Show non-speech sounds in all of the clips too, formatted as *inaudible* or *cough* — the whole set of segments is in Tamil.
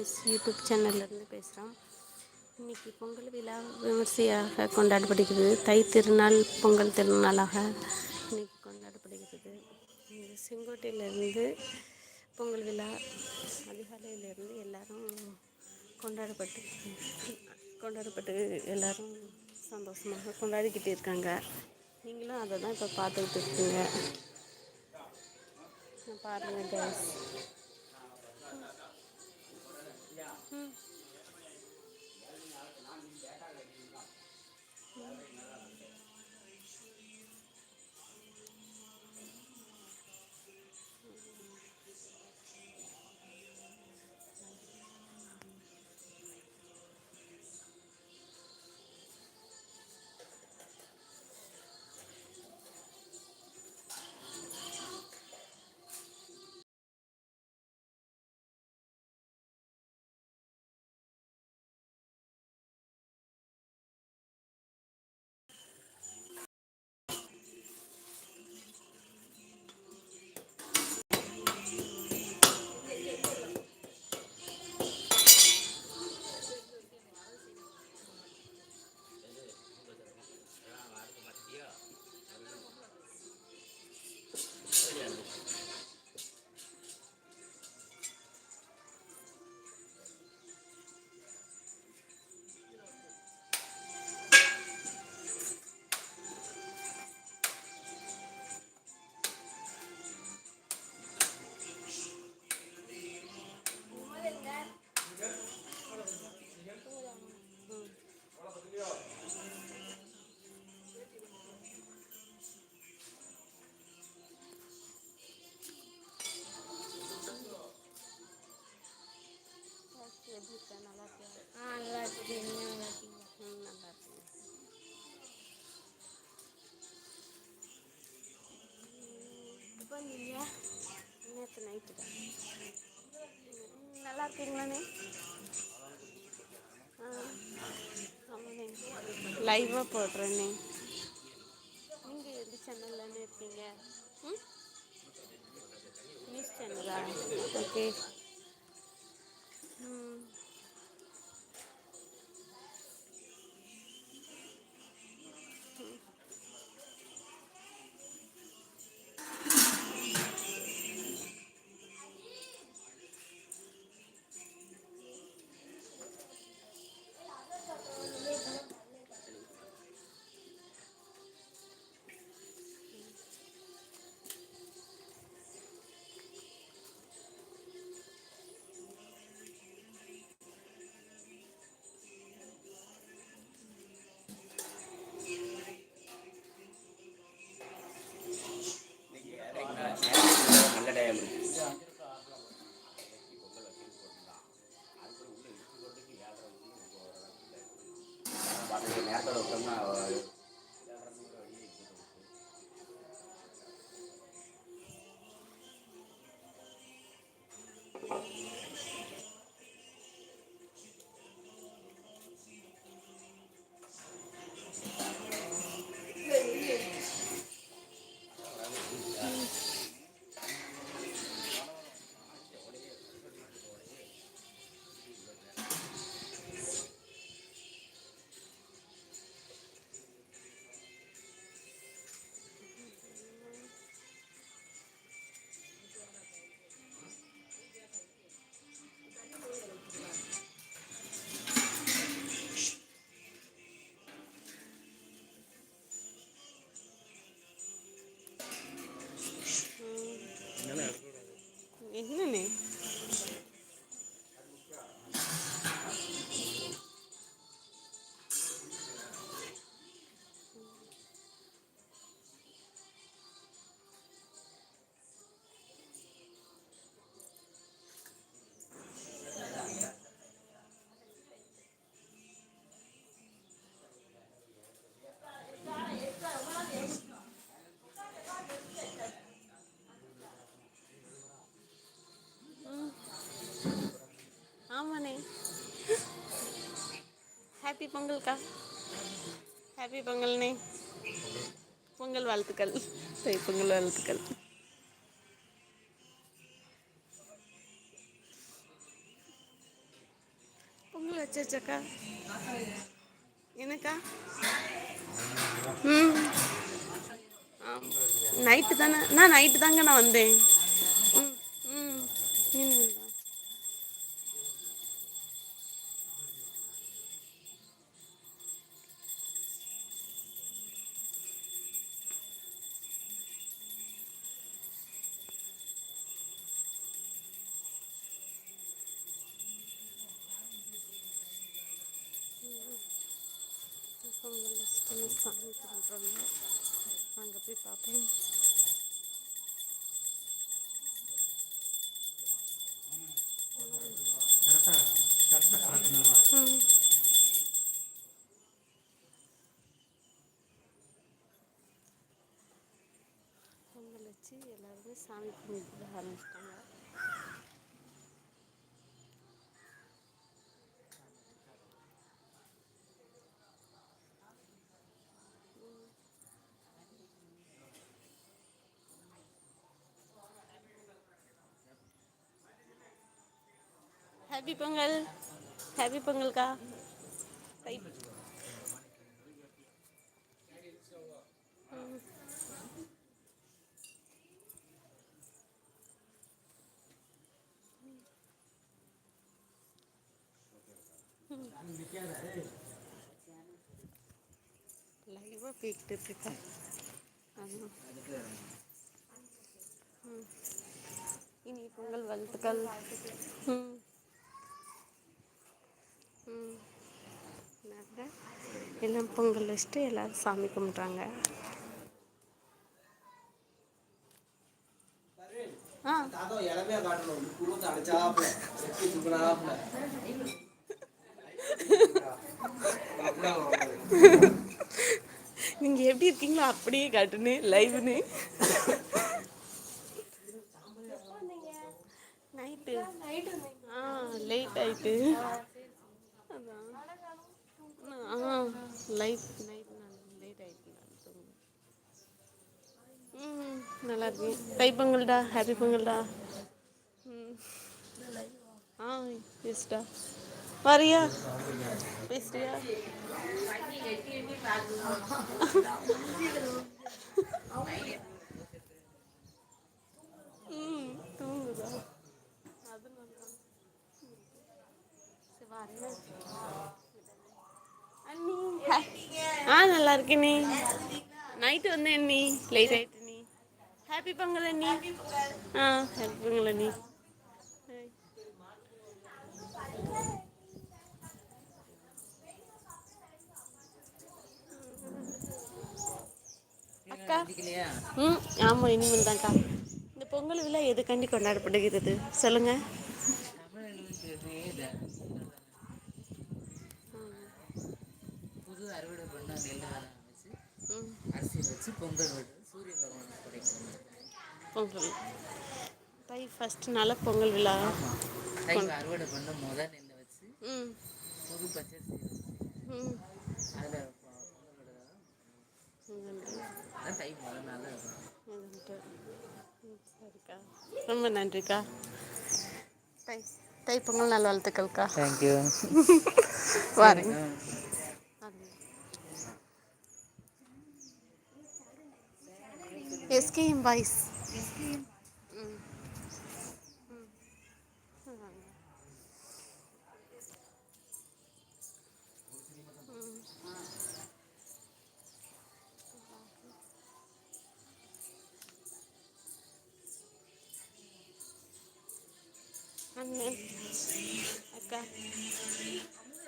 எஸ் யூடியூப் சேனல்லேருந்து பேசுகிறோம். இன்றைக்கி பொங்கல் விழா விமர்சையாக கொண்டாடப்படுகிறது. தை திருநாள் பொங்கல் திருநாளாக இன்னைக்கு கொண்டாடப்படுகிறது. இங்கே செங்கோட்டையிலேருந்து பொங்கல் விழா அதிகாலையிலேருந்து எல்லோரும் கொண்டாடப்பட்டு கொண்டாடப்பட்டு எல்லோரும் சந்தோஷமாக கொண்டாடிக்கிட்டு இருக்காங்க. நீங்களும் அதை தான் இப்போ பார்த்துக்கிட்டு இருக்கீங்க. பாருங்கள் கேஸ் எப்படி இருக்கீங்களாண்ணே ஆ ஆமாண்ணே லைவாக போடுறேண்ணே நீங்கள் எந்த சேனல்லண்ணே இருக்கீங்க? ம்? நியூஸ் சேனலா ஓகே ம். ஹாப்பி பொங்கல்க்கா ஹாப்பி பொங்கல்ண்ணே பொங்கல் வாழ்த்துக்கள். சரி பொங்கல் வாழ்த்துக்கள். பொங்கல் வச்சாச்சாக்கா? என்னக்கா ம். நைட்டு தானே நான் நைட்டு தாங்க நான் வந்தேன். ம் ம். வச்சுட்டு சாமி கும்பிட்றாங்க வாங்க போய் பார்ப்போம் ம். பொங்கல் வச்சு எல்லாருமே சாமி கும்பிட ஆரம்பிச்சிட்டாங்க ஹாப்பி பொங்கல் ஹாப்பி பொங்கல்க்கா தை ம். லைவாக போய்கிட்டு இருக்கா ஆமாம் ம் இனி பொங்கல் வாழ்த்துக்கள் ம் ம் நாங்கள் எல்லாம் பொங்கல் வச்சுட்டு எல்லோரும் சாமி கும்பிட்றாங்க. நீங்க நீங்கள் எப்படி இருக்கீங்களோ அப்படியே காட்டுன்னு லைவ்னு நைட்டு நைட்டு ஆ லேட் ஆயிட்டு. அதான். ஆ நைட் நைட் லேட் ஆயிட்டு நான் தூங்க. ம் நல்லா இருக்கேன். தை பொங்கல்டா ஹாப்பி பொங்கல்டா? ம். ஆ எஸ்டா வரியா? பேசுறியா? ம் தூங்குதா அது நல்லா சரி வா, அண்ணி அண்ணி ஆ நல்லா இருக்கேன் நீ நைட்டு வந்தேன் அண்ணி லேட் ஆயிட்டு நீ. ஹாப்பி பொங்கல் அண்ணி. ஆ ஹாப்பி பொங்கல் அண்ணி. அக்கா. ம் ஆமாம் இனிமேல் தான்க்கா இந்த பொங்கல் விழா எதுக்காண்டி கொண்டாடப்படுகிறது? சொல்லுங்கள் புது அறுவடை பண்ண நெல் வச்சு அரிசி வச்சு பொங்கல் விடுறது சூரிய பகவானுக்கு படைக்கிறது பொங்கல். தை ஃபஸ்ட் நாள பொங்கல் விழா. தை அறுவடை பண்ண முத நெல்லை வச்சு ம். புது பச்சரிசி அதில் பொங்கல் தை முத நாள் சரிக்கா. ரொம்ப நன்றிக்கா. தை தை பொங்கல் நல் வாழ்த்துக்கள்க்கா தேங்க்யூ *laughs* வரேங்க எஸ்கேஎம் பாய்ஸ்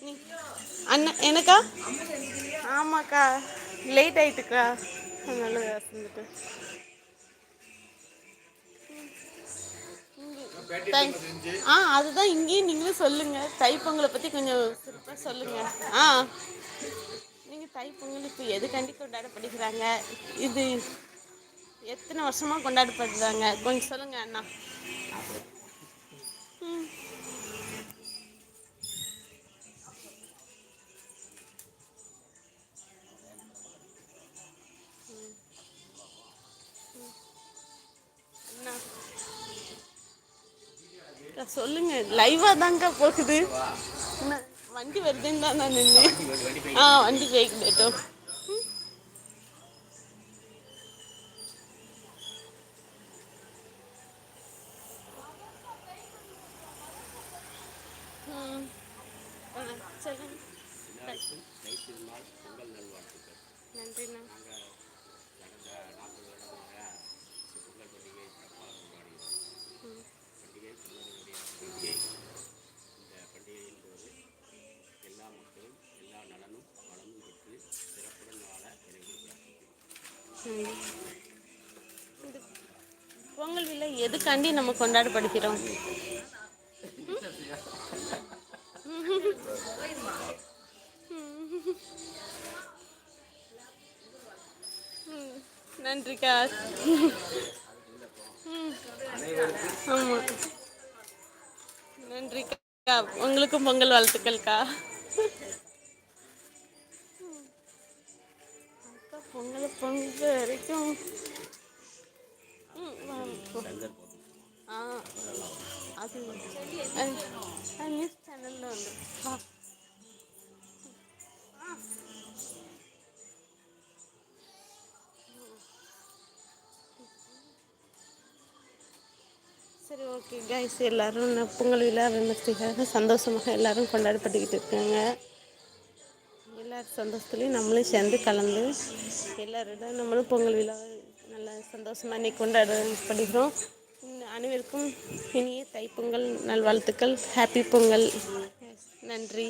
நீ அண்ணன் எனக்கா ஆமாக்கா. லேட் ஆயிட்டுக்கா. அதனால வந்துட்டு தேங்க்ஸ். ஆ அதுதான் இங்கேயும் நீங்களும் சொல்லுங்க. தைப்பொங்கலை பற்றி கொஞ்சம் சிறப்பாக சொல்லுங்க. ஆ. நீங்கள் தைப்பொங்கல் இப்போ எதுக்காண்டி கொண்டாடப்படுகிறாங்க? இது எத்தனை வருஷமாக கொண்டாடப்படுறாங்க? கொஞ்சம் சொல்லுங்க அண்ணா. ம். சொல்லுங்க லைவா தாங்க போகுது. என்ன வண்டி வருதுன்னு தான் நான் நின்று ஆ வண்டி போய்க்கிட்டோம் ம் ஆ, சொல்லுங்க எல்லாருக்கும் தை திருநாள் பொங்கல் நல்வாழ்த்துக்கள் நன்றிண்ணா நாங்கள் கடந்த நாற்பது வருடமாக பொங்கல் பண்டிகை சிறப்பாக கொண்டாடுகிறோம் பண்டிகை தமிழர்களுடைய பண்டிகை இந்த பண்டிகையின் போது எல்லா மக்களும் எல்லா நலனும் வளமும் பெற்று சிறப்புடன் வாழ இறைவனை பிரார்த்திக்கிறோம் இந்த பொங்கல் விழா எதுக்காண்டி நம்ம கொண்டாடப்படுகிறோம்? நன்றி நன்றிக்கா ஆமாம் நன்றி கா. உங்களுக்கும் பொங்கல் வாழ்த்துக்கள்க்கா அக்கா பொங்கல் பொங்கல் வரைக்கும் நியூஸ் சேனலில் சரி ஓகே கைஸ் எல்லாரும் பொங்கல் விழா விமர்சிக்காக சந்தோஷமாக எல்லாரும் கொண்டாடப்பட்டுக்கிட்டு இருக்காங்க. எல்லார் சந்தோஷத்துலேயும் நம்மளும் சேர்ந்து கலந்து எல்லாரோட நம்மளும் பொங்கல் விழா நல்லா சந்தோஷமாக இன்றைக்கி கொண்டாடப்படுகிறோம் அனைவருக்கும் இனிய தைப்பொங்கல் நல்வாழ்த்துக்கள் ஹாப்பி பொங்கல். நன்றி.